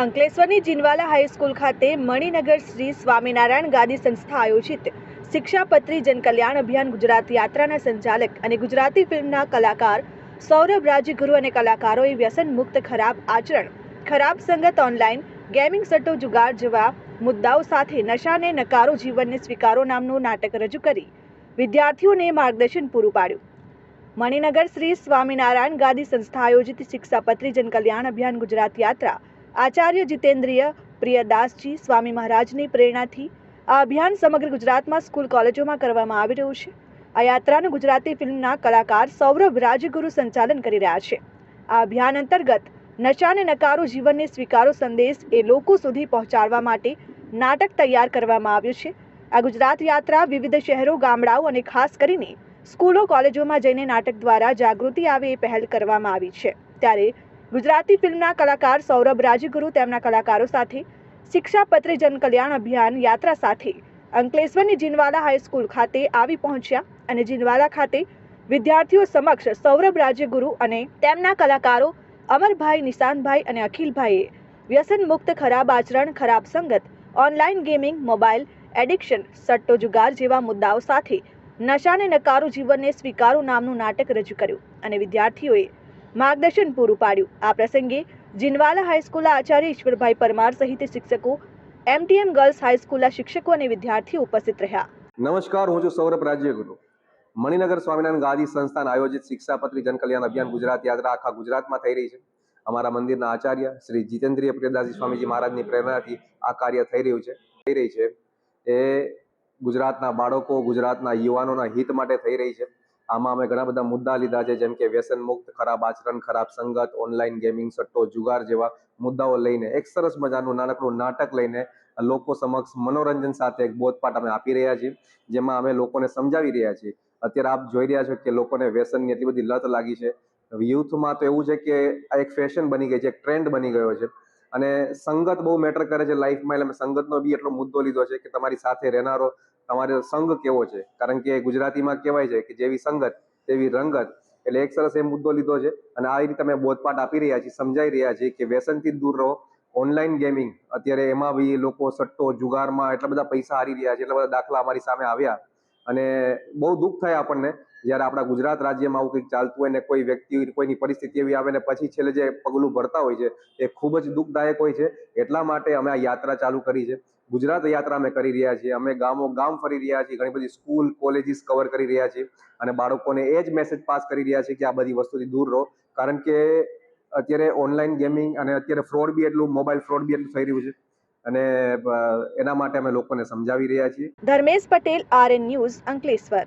અંકલેશ્વરની Jinwala high school ખાતે મણિનગર શ્રી સ્વામિનારાયણ ગાદી સંસ્થા આયોજિત શિક્ષાપત્રી જનકલ્યાણ અભિયાન ગુજરાત યાત્રાના સંચાલક અને ગુજરાતી ફિલ્મના કલાકાર સૌરભ રાજગુરુ અને કલાકારોએ વ્યસન મુક્ત ખરાબ આચરણ, ખરાબ સંગત ઓનલાઈન, ગેમિંગ સટ્ટો જુગાર જેવા મુદ્દાઓ સાથે નશાને નકારો જીવનને સ્વીકારો નામનું નાટક રજૂ કરી વિદ્યાર્થીઓને માર્ગદર્શન પૂરું પાડ્યું. મણિનગર શ્રી સ્વામિનારાયણ ગાદી સંસ્થા આયોજિત શિક્ષાપત્રી જનકલ્યાણ અભિયાન ગુજરાત યાત્રા આચાર્ય જીતેન્દ્રિય પ્રિયદાસજી સ્વામી મહારાજની પ્રેરણાથી આ અભિયાન સમગ્ર ગુજરાતમાં સ્કૂલ કોલેજોમાં કરવામાં આવી રહ્યું છે. આ યાત્રાનું ગુજરાતી ફિલ્મના કલાકાર સૌરભ રાજગુરુ સંચાલન કરી રહ્યા છે. આ અભિયાન અંતર્ગત નશાને નકારો જીવનને સ્વીકારો સંદેશ એ લોકો સુધી પહોંચાડવા માટે નાટક તૈયાર કરવામાં આવ્યું છે. આ ગુજરાત યાત્રા વિવિધ શહેરો, ગામડાઓ અને ખાસ કરીને સ્કૂલો, કોલેજોમાં જઈને નાટક દ્વારા જાગૃતિ આવે એ પહેલ કરવામાં આવી છે. ત્યારે ગુજરાતી ફિલ્મના કલાકાર સૌરભ રાજગુરુ તેમના કલાકારો સાથે શિક્ષાપત્રી જનકલ્યાણ અભિયાન યાત્રા સાથે અંકલેશ્વરની જીનવાલા હાઈસ્કૂલ ખાતે આવી પહોંચ્યા અને જીનવાલા ખાતે વિદ્યાર્થીઓ સમક્ષ સૌરભ રાજ્યગુરુ અને તેમના કલાકારો અમરભાઈ, નિશાનભાઈ અને અખિલભાઈએ વ્યસન મુક્ત, ખરાબ આચરણ, ખરાબ સંગત, ઓનલાઈન ગેમિંગ, મોબાઈલ એડિક્શન, સટ્ટો જુગાર જેવા મુદ્દાઓ સાથે નશાને નકારું જીવનને સ્વીકારો નામનું નાટક રજૂ કર્યું અને વિદ્યાર્થીઓએ માર્ગદર્શન પૂરું પાડ્યું. આ પ્રસંગે જીનવાલા હાઈસ્કૂલના આચાર્ય ઈશ્વરભાઈ પરમાર સહિત શિક્ષકો, એમટીએમ ગર્લ્સ હાઈસ્કૂલના શિક્ષકો અને વિદ્યાર્થીઓ ઉપસ્થિત રહ્યા. નમસ્કાર, હું છું સૌરભ રાજ્યગુરુ. મણિનગર સ્વામિનારાયણ ગાદી સંસ્થાન આયોજિત શિક્ષાપત્રી જનકલ્યાણ અભિયાન ગુજરાત યાત્રા આખા ગુજરાતમાં થઈ રહી છે. અમારા મંદિરના આચાર્ય શ્રી જીતેન્દ્રિય પ્રિયદાસજી સ્વામીજી મહારાજની પ્રેરણાથી આ કાર્ય થઈ રહ્યું છે. થઈ રહી છે. એ ગુજરાતના બાળકો, ગુજરાતના યુવાનોના હિત માટે થઈ રહી છે. આમાં અમે ઘણા બધા મુદ્દા લીધા છે, જેમ કે વ્યસન મુક્ત, ખરાબ આચરણ, ખરાબ સંગત ઓનલાઈન ગેમિંગ સટ્ટો, જુગાર જેવા મુદ્દાઓ લઈને એક સરસ મજાનું નાનકડું નાટક લઈને લોકો સમક્ષ મનોરંજન સાથે એક બોધપાઠ અમે આપી રહ્યા છીએ, જેમાં અમે લોકોને સમજાવી રહ્યા છીએ. અત્યારે આપ જોઈ રહ્યા છો કે લોકોને વ્યસનની એટલી બધી લત લાગી છે. યુથમાં તો એવું છે કે આ એક ફેશન બની ગઈ છે, એક ટ્રેન્ડ બની ગયો છે. અને સંગત બહુ મેટર કરે છે લાઈફમાં એટલે અમે સંગતનો બી એટલો મુદ્દો લીધો છે કે તમારી સાથે રહેનારો તમારો સંઘ કેવો છે? કારણ કે ગુજરાતીમાં કહેવાય છે કે જેવી સંગત, તેવી રંગત. એટલે એક સરસ એ મુદ્દો લીધો છે. અને આ રીતે અમે બોધપાઠ આપી રહ્યા છીએ, સમજાઈ રહ્યા છીએ કે વ્યસનથી દૂર રહો. ઓનલાઈન ગેમિંગ, અત્યારે એમાં બી લોકો સટ્ટો, જુગારમાં એટલા બધા પૈસા હારી રહ્યા છે, એટલા બધા દાખલા અમારી સામે આવ્યા. અને બહુ દુઃખ થાય આપણને, જ્યારે આપણા ગુજરાત રાજ્યમાં આવું કંઈક ચાલતું હોય ને કોઈ વ્યક્તિ કોઈની પરિસ્થિતિ એવી આવે ને પછી છેલ્લે જે પગલું ભરતા હોય છે, એ ખૂબ જ દુઃખદાયક હોય છે. એટલા માટે અમે આ યાત્રા ચાલુ કરી છે. ગુજરાત યાત્રા અમે કરી રહ્યા છીએ. અમે ગામો ગામ ફરી રહ્યા છીએ. ઘણી બધી સ્કૂલ, કોલેજીસ કવર કરી રહ્યા છીએ અને બાળકોને એ જ મેસેજ પાસ કરી રહ્યા છીએ કે આ બધી વસ્તુથી દૂર રહો. કારણ કે અત્યારે ઓનલાઈન ગેમિંગ અને અત્યારે ફ્રોડ બી એટલું મોબાઈલ ફ્રોડ બી એટલું થઈ રહ્યું છે અને એના માટે અમે લોકોને સમજાવી રહ્યા છીએ. Dharmesh Patel R N news Ankleshwar.